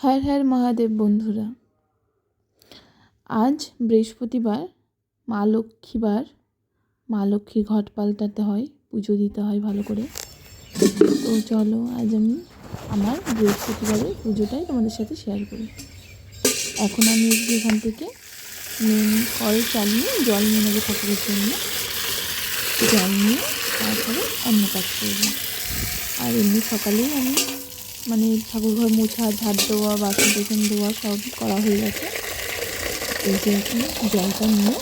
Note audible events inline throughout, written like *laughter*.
হর হর মহাদেব বন্ধুরা। আজ বৃহস্পতিবার, মা লক্ষ্মীবার, মা লক্ষ্মীর ঘট পাল্টাতে হয়, পুজো দিতে হয় ভালো করে। তো চলো আজ আমি আমার বৃহস্পতিবারের পুজোটাই তোমাদের সাথে শেয়ার করি। এখন আমি এখান থেকে কল চালিয়ে জল নিয়ে নেব ঠাকুরের জন্য। জল নিয়ে তারপরে অন্য কাজ করব। আর এমনি সকালেই আমি মানে ঠাকুর ঘর মোছা, ঝাড় দেওয়া, বাসন টাসন দেওয়া সব করা হয়ে গেছে। এই যে এখন জলটা নিয়ে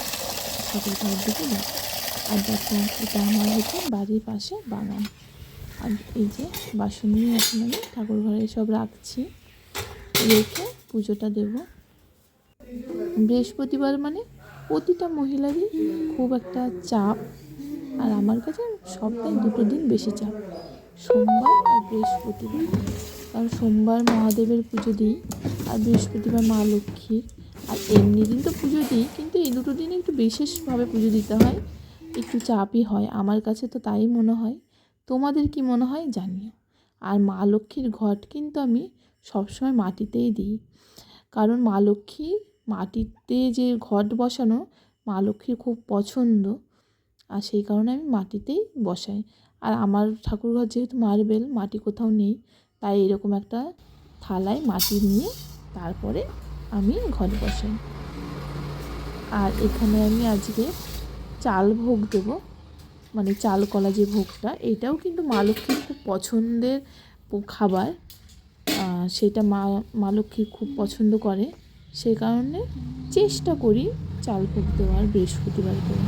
ঠাকুর ঘরের দিকে আর দেখো, এটা আমার হচ্ছে বাড়ির পাশে বাগান। আর এই যে বাসন নিয়ে এখন আমি ঠাকুর ঘরে সব রাখছি। রেখে পুজোটা দেব। বৃহস্পতিবার মানে প্রতিটা মহিলারই খুব একটা চাপ। আর আমার কাছে সপ্তাহে দুটো দিন বেশি চাপ। সোমবার আর বৃহস্পতিবার। কারণ সোমবার মহাদেবের পুজো দিই, আর বৃহস্পতিবার মা লক্ষ্মীর। আর এমনি দিন তো পুজো দিই, কিন্তু এই দুটো দিনে একটু বিশেষভাবে পুজো দিতে হয়। একটু চাপই হয়, আমার কাছে তো তাই মনে হয়। তোমাদের কি মনে হয় জানিও। আর মা লক্ষ্মীর ঘট কিন্তু আমি সবসময় মাটিতেই দিই। কারণ মা লক্ষ্মী মাটিতে যে ঘট বসানো, মা লক্ষ্মীর খুব পছন্দ। আর সেই কারণে আমি মাটিতেই বসাই। আর আমার ঠাকুরঘর যেহেতু মার্বেল, মাটি কোথাও নেই তাই এরকম একটা থালায় মাটি নিয়ে তারপরে আমি ঘর বসাই। আর এখানে আমি আজকে চাল ভোগ দেব। মানে চাল কলা যে ভোগটা, এটাও কিন্তু মা লক্ষ্মীর খুব পছন্দের খাবার। সেটা মা মা লক্ষ্মী খুব পছন্দ করে। সে কারণে চেষ্টা করি চাল ভোগ দেওয়ার বৃহস্পতিবার করে।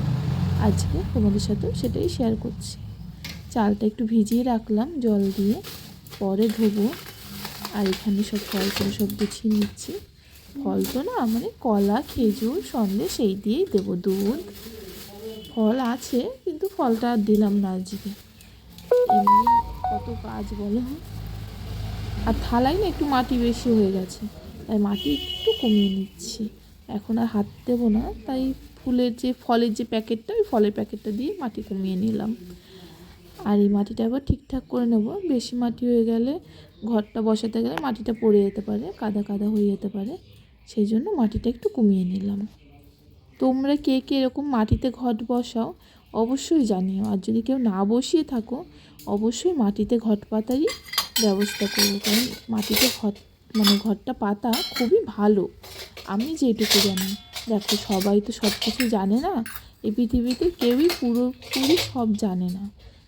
আজকে তোমাদের সাথেও সেটাই শেয়ার করছি। চালটা একটু ভিজিয়ে রাখলাম জল দিয়ে। পরে ধোবো। আর এখানে সব ফল করে সব গুছিয়ে নিচ্ছি। ফল তো না মানে কলা, খেজুর, সন্দেশ এই দিয়েই দেবো দুধ। ফল আছে, কিন্তু ফলটা আর দিলাম না আজকে। এমনি কত কাজ বলো। আর থালায় না একটু মাটি বেশি হয়ে গেছে, তাই মাটি একটু কমিয়ে নিচ্ছি। এখন আর হাত দেবো না, তাই ফুলের যে ফলের যে প্যাকেটটা, ওই ফলের প্যাকেটটা দিয়ে মাটি কমিয়ে নিলাম। আর এই মাটিটা আবার ঠিকঠাক করে নেব। বেশি মাটি হয়ে গেলে, ঘরটা বসাতে গেলে মাটিটা পড়ে যেতে পারে, কাদা কাদা হয়ে যেতে পারে। সেই জন্য মাটিটা একটু কমিয়ে নিলাম। তোমরা কে কে এরকম মাটিতে ঘট বসাও অবশ্যই জানিও। আর যদি কেউ না বসিয়ে থাকো, অবশ্যই মাটিতে ঘট পাতারই ব্যবস্থা করব কারণ মাটিতে ঘট মানে ঘরটা পাতা খুবই ভালো। আমি যেটুকু জানি। দেখো, সবাই তো সব কিছু জানে না। এই পৃথিবীতে কেউই পুরোপুরি সব জানে না।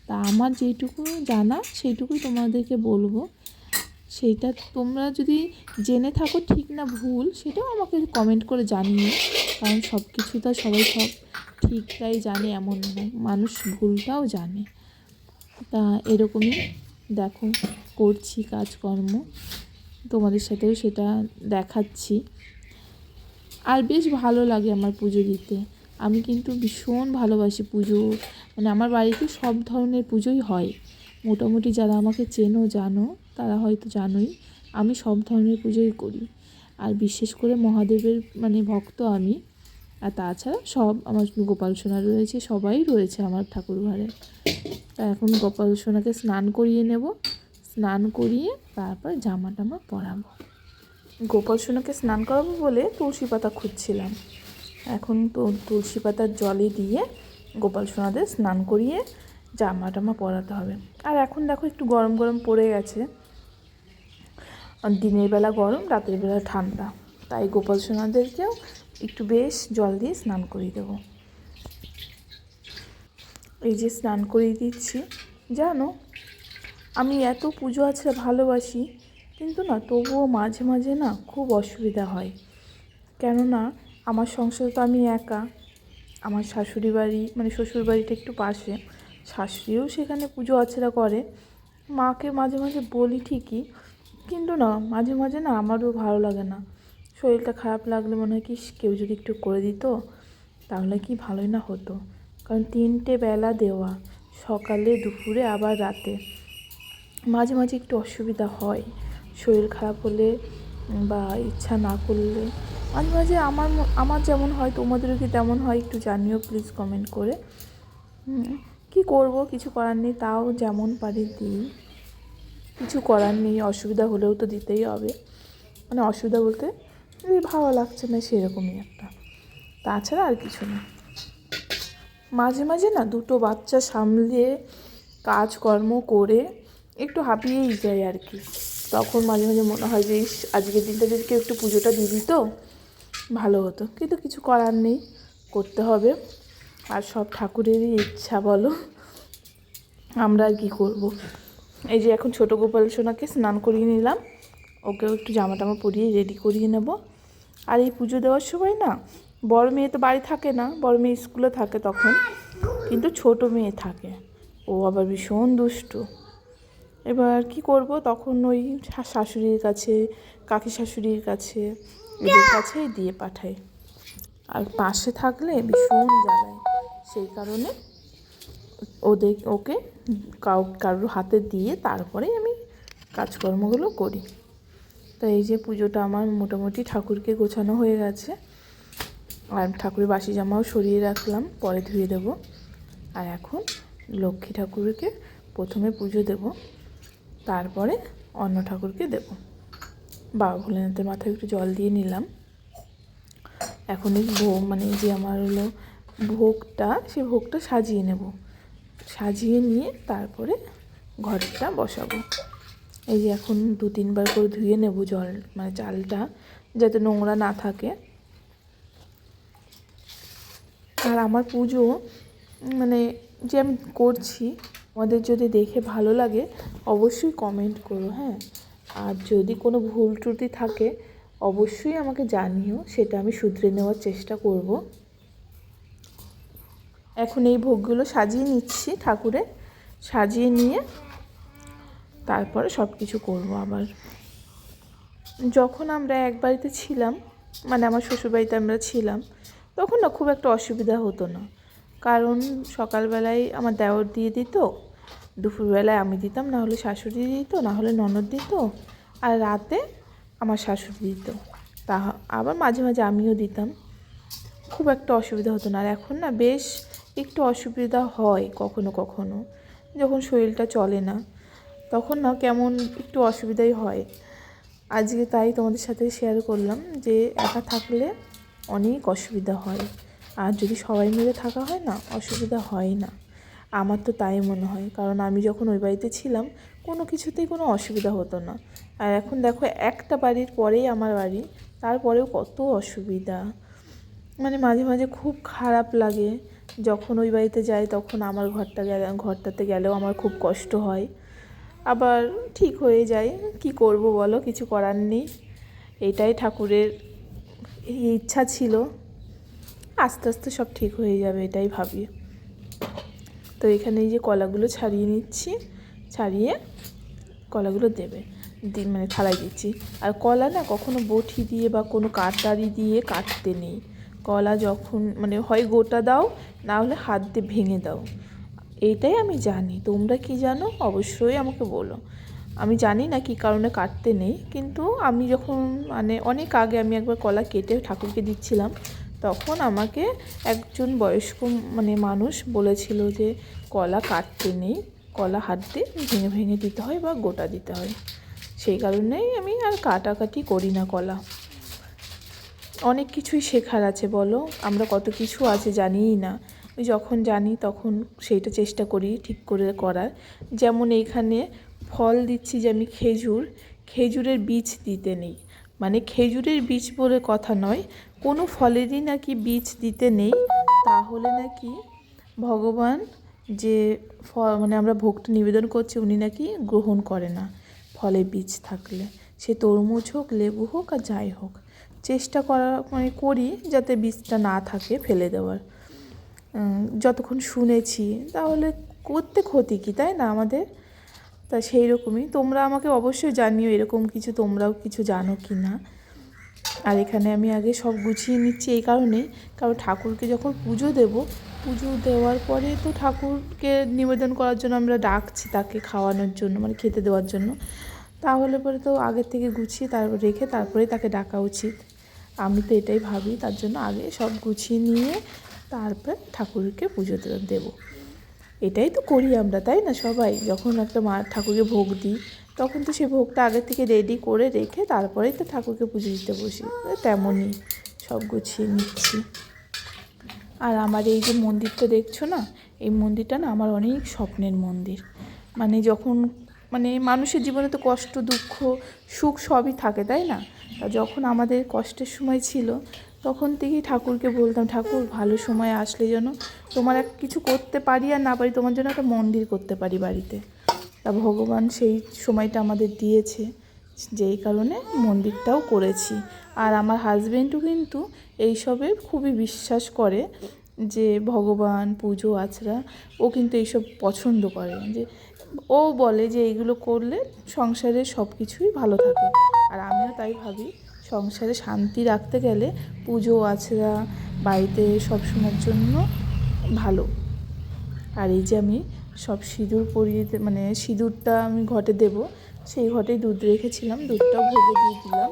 তা আমার যেটুকু জানা, সেইটুকুই তোমাদেরকে বলব। সেইটা তোমরা যদি জেনে থাকো ঠিক না ভুল, সেটাও আমাকে কমেন্ট করে জানিয়ে কারণ সব কিছু তো সবাই সব ঠিকটাই জানে, এমন মানুষ ভুলটাও জানে। তা এরকমই দেখো, করছি কাজকর্ম। তোমাদের সাথেও সেটা দেখাচ্ছি। আর বেশ ভালো লাগে আমার পুজো দিতে। আমি কিন্তু ভীষণ ভালোবাসি পুজো। মানে আমার বাড়িতে সব ধরনের পুজোই হয়। মোটামুটি যারা আমাকে চেনো, জানো, তারা হয়তো জানোই, আমি সব ধরনের পুজোই করি। আর বিশেষ করে মহাদেবের মানে ভক্ত আমি। আর তাছাড়া সব আমার গোপাল সোনা রয়েছে, সবাই রয়েছে আমার ঠাকুর ঘরে। তা এখন গোপাল সোনাকে স্নান করিয়ে নেব। স্নান করিয়ে তারপর জামা টামা পরাবো। গোপাল সোনাকে স্নান করাবো বলে তুলসী পাতা খুঁজছিলাম। এখন তো তুলসী পাতার জলে দিয়ে গোপাল সোনাদের স্নান করিয়ে জামা টামা পরাতে হবে। আর এখন দেখো একটু গরম গরম পড়ে গেছে। দিনের বেলা গরম, রাতের বেলা ঠান্ডা। তাই গোপাল সোনাদেরকেও একটু বেশ জল দিয়ে স্নান করিয়ে দেবো। এই যে স্নান করিয়ে দিচ্ছি, জানো? আমি এত পুজো আছে ভালোবাসি, কিন্তু না তবুও মাঝে মাঝে না খুব অসুবিধা হয়। কেননা আমার সংসারে তো আমি একা। আমার শাশুড়ি বাড়ি মানে শ্বশুর বাড়িটা একটু পাশে। শাশুড়িও সেখানে পুজো আচরা করে। মাকে মাঝে মাঝে বলি ঠিকই, কিন্তু না, মাঝে মাঝে না আমারও ভালো লাগে না। শরীরটা খারাপ লাগলে মনে হয় কি কেউ যদি একটু করে দিত, তাহলে কি ভালোই না হতো। কারণ তিনটে বেলা দেওয়া, সকালে, দুপুরে, আবার রাতে। মাঝে মাঝে একটু অসুবিধা হয়। শরীর খারাপ হলে বা ইচ্ছা না করলে। মাঝে মাঝে আমার আমার যেমন হয়, তোমাদেরও কি তেমন হয়? একটু জানিও প্লিজ কমেন্ট করে। কি করব? কিছু করার নেই, তাও যেমন পারি দিই। কিছু করার নেই, অসুবিধা হলেও তো দিতেই হবে। মানে অসুবিধা বলতে ভালো লাগছে না সেরকমই একটা। তাছাড়া আর কিছু না। মাঝে মাঝে না দুটো বাচ্চা সামলিয়ে কাজকর্ম করে একটু হাঁপিয়েই যায় আর কি। তখন মাঝে মাঝে মনে হয় যে আজকের দিনটা যদি কেউ একটু পুজোটা দিয়ে দিত, ভালো হতো। কিন্তু কিছু করার নেই, করতে হবে। আর সব ঠাকুরেরই ইচ্ছা, বলো। আমরা আর কী করব? এই যে এখন ছোটো গোপাল সোনাকে স্নান করিয়ে নিলাম। ওকেও একটু জামা টামা পরিয়ে রেডি করিয়ে নেব। আর এই পুজো দেওয়ার সময় না, বড় মেয়ে তো বাড়ি থাকে না, বড় মেয়ে স্কুলে থাকে তখন। কিন্তু ছোট মেয়ে থাকে। ও আবার ভীষণ দুষ্টু। এবার কি করব? তখন ওই শাশুড়ির কাছে কাকি শাশুড়ির কাছে এদের কাছেই দিয়ে পাঠাই। আর পাশে থাকলে ভীষণ জ্বালায়। সেই কারণে ওদের ওকে কাউ কারোর হাতে দিয়ে তারপরে আমি কাজকর্মগুলো করি। তো এই যে পুজোটা আমার মোটামুটি ঠাকুরকে গোছানো হয়ে গেছে। আর ঠাকুরের বাসি জামাও সরিয়ে রাখলাম পরে ধুয়ে দেব। আর এখন লক্ষ্মী ঠাকুরকে প্রথমে পুজো দেব। তারপরে অন্ন ঠাকুরকে দেব। বাবা ভোলেনাথের মাথায় একটু জল দিয়ে নিলাম। এখন এই ভোগ মানে যে আমার হলো ভোগটা, সেই ভোগটা সাজিয়ে নেব। সাজিয়ে নিয়ে তারপরে ঘরটা বসাবো। এই যে এখন দু তিনবার করে ধুয়ে নেব জল মানে চালটা, যাতে নোংরা না থাকে। আর আমার পুজো মানে যে আমি করছি আমাদের যদি দেখে ভালো লাগে, অবশ্যই কমেন্ট করো হ্যাঁ? আর যদি কোনো ভুল ত্রুটি থাকে, অবশ্যই আমাকে জানিও, সেটা আমি শুধরে নেওয়ার চেষ্টা করব। এখন এই ভোগগুলো সাজিয়ে নিচ্ছি ঠাকুরে, সাজিয়ে নিয়ে তারপরে সব কিছু করব আবার। যখন আমরা এক বাড়িতে ছিলাম মানে আমার শ্বশুরবাড়িতে আমরা ছিলাম, তখন না খুব একটা অসুবিধা হতো না। কারণ সকালবেলায় আমার দেওর দিয়ে দিত দুপুরবেলায় আমি দিতাম না হলে শাশুড়ি দিত না হলে ননদ দিত, আর রাতে আমার শাশুড়ি দিত। তা আবার মাঝে মাঝে আমিও দিতাম। খুব একটা অসুবিধা হতো না। আর এখন না বেশ একটু অসুবিধা হয় কখনো কখনো, যখন শরীরটা চলে না, তখন না কেমন একটু অসুবিধাই হয়। আজকে তাই তোমাদের সাথে শেয়ার করলাম যে একা থাকলে অনেক অসুবিধা হয়। আর যদি সবাই মিলে থাকা হয় না, অসুবিধা হয় না। আমার তো তাই মনে হয়। কারণ আমি যখন ওই বাড়িতে ছিলাম, কোনো কিছুতেই কোনো অসুবিধা হতো না। আর এখন দেখো, একটা বাড়ির পরেই আমার বাড়ি, তারপরেও কত অসুবিধা। মানে মাঝে মাঝে খুব খারাপ লাগে। যখন ওই বাড়িতে যাই, তখন আমার ঘরটা গেলে, ঘরটাতে গেলেও আমার খুব কষ্ট হয়। আবার ঠিক হয়ে যায়। কি করব বলো, কিছু করার নেই। এটাই ঠাকুরের ইচ্ছা ছিল। আস্তে আস্তে সব ঠিক হয়ে যাবে, এটাই ভাবি। তো এখানে এই যে কলাগুলো ছাড়িয়ে নিচ্ছি, ছাড়িয়ে কলাগুলো দেবে মানে থালায় দিচ্ছি। আর কলা না কখনো বটি দিয়ে বা কোনো কাটারি দিয়ে কাটতে নেই। কলা যখন মানে হয় গোটা দাও, না হলে হাত দিয়ে ভেঙে দাও। এইটাই আমি জানি, তোমরা কি জানো? অবশ্যই আমাকে বলো। আমি জানি না কি কারণে কাটতে নেই, কিন্তু আমি যখন মানে অনেক আগে আমি একবার কলা কেটে ঠাকুরকে দিচ্ছিলাম তখন আমাকে একজন বয়স্ক মানে মানুষ বলেছিল যে, কলা কাটতে নেই, কলা হাত দিয়ে ভেঙে ভেঙে দিতে হয় বা গোটা দিতে হয়। সেই কারণেই আমি আর কাটাকাটি করি না কলা। অনেক কিছুই শেখার আছে, বলো। আমরা কত কিছু আছে জানিই না। ওই যখন জানি তখন সেইটা চেষ্টা করি ঠিক করে করার। যেমন এইখানে ফল দিচ্ছি যে আমি খেজুর, খেজুরের বীজ দিতে নেই। মানে খেজুরের বীজ বলে কথা নয়, কোনো ফলেরই নাকি বীজ দিতে নেই, তাহলে নাকি ভগবান যে ফ মানে আমরা ভোগটা নিবেদন করছি, উনি নাকি গ্রহণ করে না ফলে বীজ থাকলে। সে তরমুজ হোক, লেবু হোক আর যাই হোক, চেষ্টা করা মানে করি যাতে বীজটা না থাকে ফেলে দেওয়ার। যতক্ষণ শুনেছি, তাহলে করতে ক্ষতি কি, তাই না আমাদের? তা সেই রকমই। তোমরা আমাকে অবশ্যই জানিও এরকম কিছু, তোমরাও কিছু জানো কি না। আর এখানে আমি আগে সব গুছিয়ে নিচ্ছি এই কারণেই। কারণ ঠাকুরকে যখন পুজো দেব, পুজো দেওয়ার পরে তো ঠাকুরকে নিবেদন করার জন্য আমরা ডাকছি তাকে খাওয়ানোর জন্য মানে খেতে দেওয়ার জন্য। তাহলে পরে তো আগের থেকে গুছিয়ে তারপর রেখে তারপরে তাকে ডাকা উচিত। আমি তো এটাই ভাবি, তার জন্য আগে সব গুছিয়ে নিয়ে তারপর ঠাকুরকে পুজো দেবো। এটাই তো করি আমরা, তাই না সবাই? যখন একটা মা ঠাকুরকে ভোগ দিই, তখন তো সে ভোগটা আগে থেকে রেডি করে রেখে তারপরেই তো ঠাকুরকে পুজো দিতে বসি। তেমনই, সব গুছিয়ে নিচ্ছি। আর আমার এই যে মন্দিরটা দেখছ না, এই মন্দিরটা না আমার অনেক স্বপ্নের মন্দির। মানে যখন মানে মানুষের জীবনে তো কষ্ট, দুঃখ, সুখ সবই থাকে, তাই না? যখন আমাদের কষ্টের সময় ছিল তখন থেকেই ঠাকুরকে বলতাম, ঠাকুর, ভালো সময় আসলে যেন তোমার এক কিছু করতে পারি আর না পারি, তোমার জন্য একটা মন্দির করতে পারি বাড়িতে। তা ভগবান সেই সময়টা আমাদের দিয়েছে, যেই কারণে মন্দিরটাও করেছি। আর আমার হাজব্যান্ডও কিন্তু এইসবে খুবই বিশ্বাস করে যে ভগবান, পুজো আচরা ও কিন্তু এইসব পছন্দ করে। যে ও বলে যে এইগুলো করলে সংসারে সব কিছুই ভালো থাকে। আর আমিও তাই ভাবি। সংসারে শান্তি রাখতে গেলে পুজো আচরা বাড়িতে সবসময়ের জন্য ভালো। আর এই যে আমি সব সিঁদুর পরিয়ে মানে সিঁদুরটা আমি ঘটে দেব, সেই ঘটেই দুধ রেখেছিলাম, দুধটাও ভেজে দিয়ে দিলাম।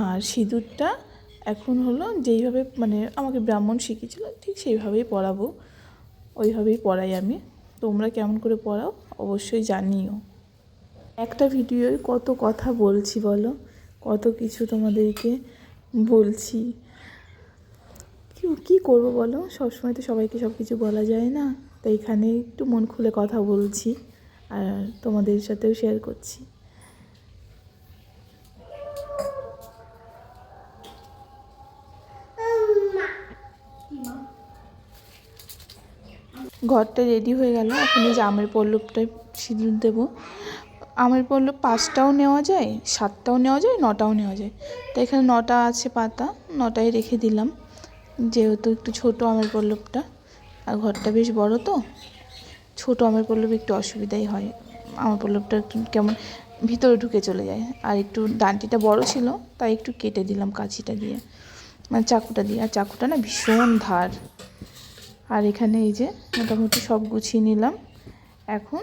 আর সিঁদুরটা এখন হলো যেইভাবে মানে আমাকে ব্রাহ্মণ শিখিয়েছিল, ঠিক সেইভাবেই পড়াবো ওইভাবেই পড়াই আমি। তোমরা কেমন করে পড়াও অবশ্যই জানিও। একটা ভিডিওয় কত কথা বলছি বলো? কত কিছু তোমাদেরকে বলছি। কি, কী করব বলো? সবসময় তো সবাইকে সব কিছু বলা যায় না। তাই এখানে একটু মন খুলে কথা বলছি আর তোমাদের সাথেও শেয়ার করছি। ঘরটা রেডি হয়ে গেল। এখন এই যে পল্লবটায় সিঁদুর দেবো। আমের পল্লব পাঁচটাও নেওয়া যায়, সাতটাও নেওয়া যায়, নটাও নেওয়া যায়। তো এখানে নটা আছে পাতা, নটায় রেখে দিলাম। যেহেতু একটু ছোটো আমের পল্লবটা, আর ঘরটা বেশ বড় তো, ছোটো আমের পল্লব একটু অসুবিধাই হয়। আমার পল্লবটা একটু কেমন ভিতরে ঢুকে চলে যায়। আর একটু ডান্টিটা বড় ছিল, তাই একটু কেটে দিলাম কাঁচিটা দিয়ে মানে চাকুটা দিয়ে। আর চাকুটা না ভীষণ ধার। আর এখানে এই যে মোটামুটি সব গুছিয়ে নিলাম। এখন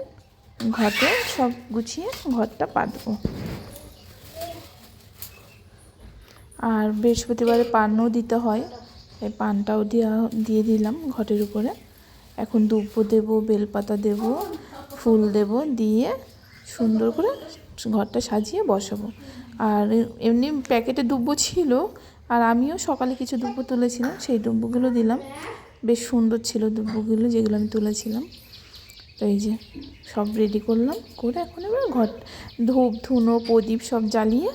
ঘটে সব গুছিয়ে ঘরটা পাতবো। আর বৃহস্পতিবারে পানও দিতে হয়, এই পানটাও দেওয়া দিয়ে দিলাম ঘটের উপরে। এখন দুব্বো দেবো, বেলপাতা দেব, ফুল দেব, দিয়ে সুন্দর করে ঘরটা সাজিয়ে বসাবো। আর এমনি প্যাকেটে দুব্বো ছিল, আর আমিও সকালে কিছু দুব্বো তুলেছিলাম, সেই দুব্বোগুলো দিলাম। বেশ সুন্দর ছিল দুব্বোগুলো যেগুলো আমি তুলেছিলাম। তো এই যে সব রেডি করলাম, করে এখন এবার ঘর, ধূপ, ধুনো, প্রদীপ সব জ্বালিয়ে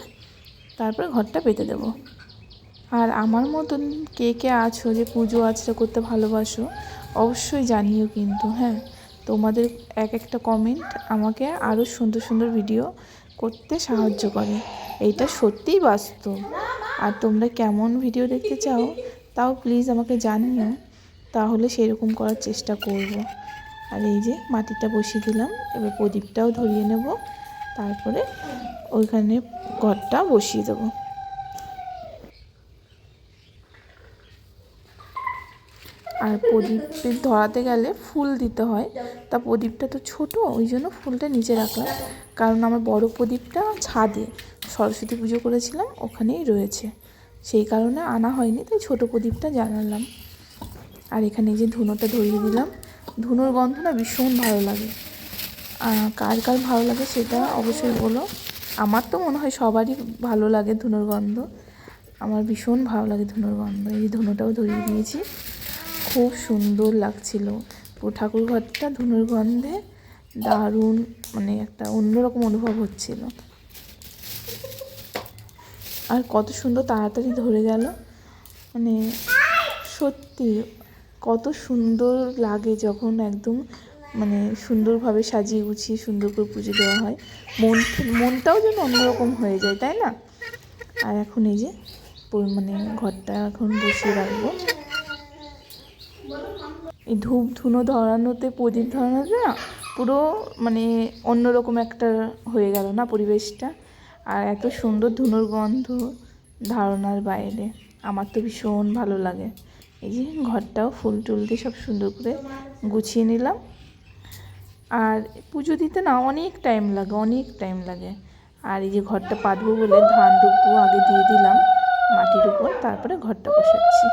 তারপরে ঘরটা পেতে দেবো। আর আমার মতন কে কে আছো যে পুজো আচরা করতে ভালোবাসো, অবশ্যই জানিও কিন্তু হ্যাঁ। তোমাদের এক একটা কমেন্ট আমাকে আরও সুন্দর সুন্দর ভিডিও করতে সাহায্য করে। এইটা সত্যিই বাস্তব। আর তোমরা কেমন ভিডিও দেখতে চাও, তাও প্লিজ আমাকে জানিও, তাহলে সেরকম করার চেষ্টা করব। আর এই যে মাটিটা বসিয়ে দিলাম। এবার প্রদীপটাও ধরিয়ে নেব। তারপরে ওইখানে ঘরটা বসিয়ে দেবো। আর প্রদীপ ধরাতে গেলে ফুল দিতে হয়। তা প্রদীপটা তো ছোট, ওই জন্য ফুলটা নিচে রাখলাম। কারণ আমার বড় প্রদীপটা ছাদে সরস্বতী পুজো করেছিলাম, ওখানেই রয়েছে। সেই কারণে আনা হয়নি, তাই ছোট প্রদীপটা জানালাম। আর এখানে যে ধুনোটা ধরিয়ে দিলাম। ধুনোর গন্ধ না ভীষণ ভালো লাগে। কার কার ভালো লাগে সেটা অবশ্যই বলো। আমার তো মনে হয় সবারই ভালো লাগে ধুনোর গন্ধ। আমার ভীষণ ভালো লাগে ধুনোর গন্ধ। এই ধুনোটাও ধরিয়ে দিয়েছি। খুব সুন্দর লাগছিল। পুরো ঠাকুর ঘরটা ধুনোর গন্ধে দারুণ মানে একটা অন্যরকম অনুভব হচ্ছিল। আর কত সুন্দর তাড়াতাড়ি ধরে গেল। মানে সত্যি কত সুন্দর লাগে যখন একদম মানে সুন্দরভাবে সাজিয়ে গুছিয়ে সুন্দর করে পুজো দেওয়া হয়। মন মনটাও যেন অন্যরকম হয়ে যায়, তাই না? আর এখন এই যে মানে ঘরটা এখন বসিয়ে রাখব। এই ধূপ, ধুনো ধরানোতে, প্রদীপ ধরানোতে না পুরো মানে অন্যরকম একটা হয়ে গেল না পরিবেশটা? আর এত সুন্দর ধুনোর গন্ধ ধারণার বাইরে। আমার তো ভীষণ ভালো লাগে। এই যে ঘরটাও ফুল টুল দিয়ে সব সুন্দর করে গুছিয়ে নিলাম। আর পুজো দিতে না অনেক টাইম লাগে, অনেক টাইম লাগে। আর এই যে ঘরটা পাতবো বলে ধান ডুবো আগে দিয়ে দিলাম মাটির উপর, তারপরে ঘরটা বসাচ্ছি।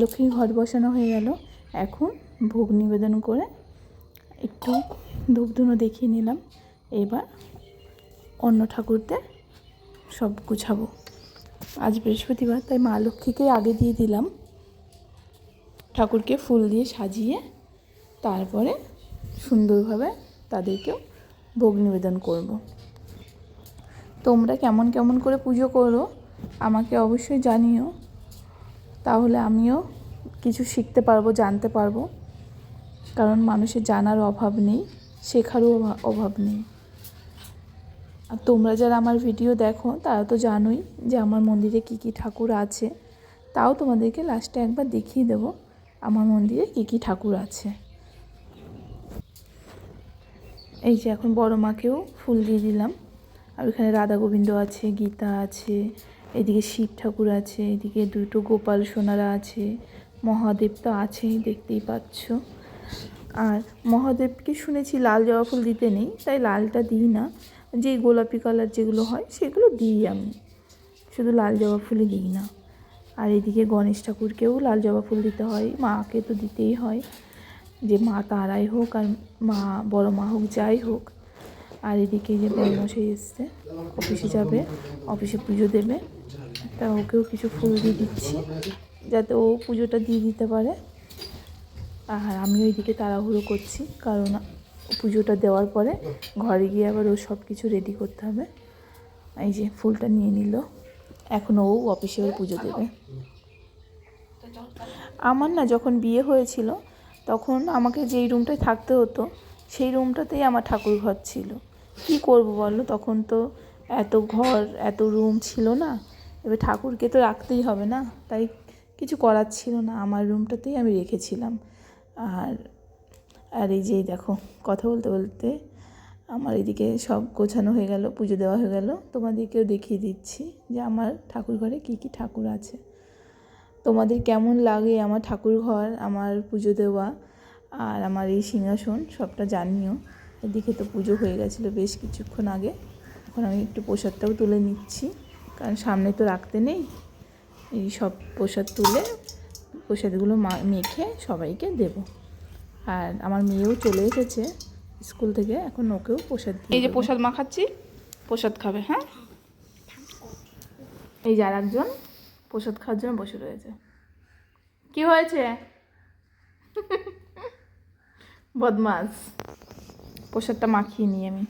লক্ষ্মীর ঘট বসানো হয়ে গেল। এখন ভোগ নিবেদন করে একটু ধূপধুনো দেখিয়ে নিলাম। এবার অন্য ঠাকুরদের সব গুছাবো। আজ বৃহস্পতিবার, তাই মা লক্ষ্মীকে আগে দিয়ে দিলাম। ঠাকুরকে ফুল দিয়ে সাজিয়ে তারপরে সুন্দরভাবে তাদেরকেও ভোগ নিবেদন করব। তোমরা কেমন কেমন করে পুজো করো, আমাকে অবশ্যই জানিও। তাহলে আমিও কিছু শিখতে পারব, জানতে পারব। কারণ মানুষের জানার অভাব নেই, শেখারও অভা- অভাব নেই। আর তোমরা যারা আমার ভিডিও দেখো, তারা তো জানোই যে আমার মন্দিরে কী কী ঠাকুর আছে। তাও তোমাদেরকে লাস্টে একবার দেখিয়ে দেবো, আমার মন্দিরে কী কী ঠাকুর আছে। এই যে এখন বড় মাকেও ফুল দিয়ে দিলাম। আর ওখানে রাধা গোবিন্দ আছে, গীতা আছে এদিকে শিব ঠাকুর আছে, এদিকে দুটো গোপাল সোনারা আছে, মহাদেব তো আছেই, দেখতেই পাচ্ছ। আর মহাদেবকে শুনেছি লাল জবা ফুল দিতে নেই, তাই লালটা দিই না। যে গোলাপি কালার যেগুলো হয়, সেগুলো দিই আমি। শুধু লাল জবা ফুলই দিই না। আর এদিকে গণেশ ঠাকুরকেও লাল জবা ফুল দিতে হয়, মাকে তো দিতেই হয়। যে মা তারাই হোক আর মা, বড় মা হোক, যাই হোক। আর এদিকে যে বড়মশাই এসছে, অফিসে যাবে, অফিসে পুজো দেবে। তা ওকেও কিছু ফুল দিয়ে দিচ্ছি, যাতে ও পুজোটা দিয়ে দিতে পারে। আর আমি ওইদিকে তাড়াহুড়ো করছি, কারণ পুজোটা দেওয়ার পরে ঘরে গিয়ে আবার ও সব কিছু রেডি করতে হবে। এই যে ফুলটা নিয়ে নিল, এখন ও অফিসে ওর পুজো দেবে। আমার না যখন বিয়ে হয়েছিল, তখন আমাকে যেই রুমটায় থাকতে হতো, সেই রুমটাতেই আমার ঠাকুর ঘর ছিল। কি করব বলো, তখন তো এত ঘর, এত রুম ছিল না। এবার ঠাকুরকে তো রাখতেই হবে না, তাই কিছু করার ছিল না। আমার রুমটাতেই আমি রেখেছিলাম। আর আর এই যে দেখো, কথা বলতে বলতে আমার এদিকে সব গোছানো হয়ে গেল, পুজো দেওয়া হয়ে গেল। তোমাদেরকেও দেখিয়ে দিচ্ছি যে আমার ঠাকুর ঘরে কী কী ঠাকুর আছে। তোমাদের কেমন লাগে আমার ঠাকুর ঘর আমার পুজো দেওয়া আর আমার এই সিংহাসন, সবটা জানিও। এদিকে তো পুজো হয়ে গেছিল বেশ কিছুক্ষণ আগে। এখন আমি একটু প্রসাদটাও তুলে নিচ্ছি। কারণ সামনে তো রাখতে নেই। এই সব প্রসাদ তুলে প্রসাদগুলো মা- মেখে সবাইকে দেব। আর আমার মেয়েও চলে এসেছে স্কুল থেকে এখন ওকেও প্রসাদ এই যে প্রসাদ মাখাচ্ছি প্রসাদ খাবে হ্যাঁ? এই যে আর একজন প্রসাদ খাওয়ার জন্য বসে রয়েছে। কি হয়েছে? *laughs* বদমাস। প্রসাদটা মাখিয়ে নিই আমি।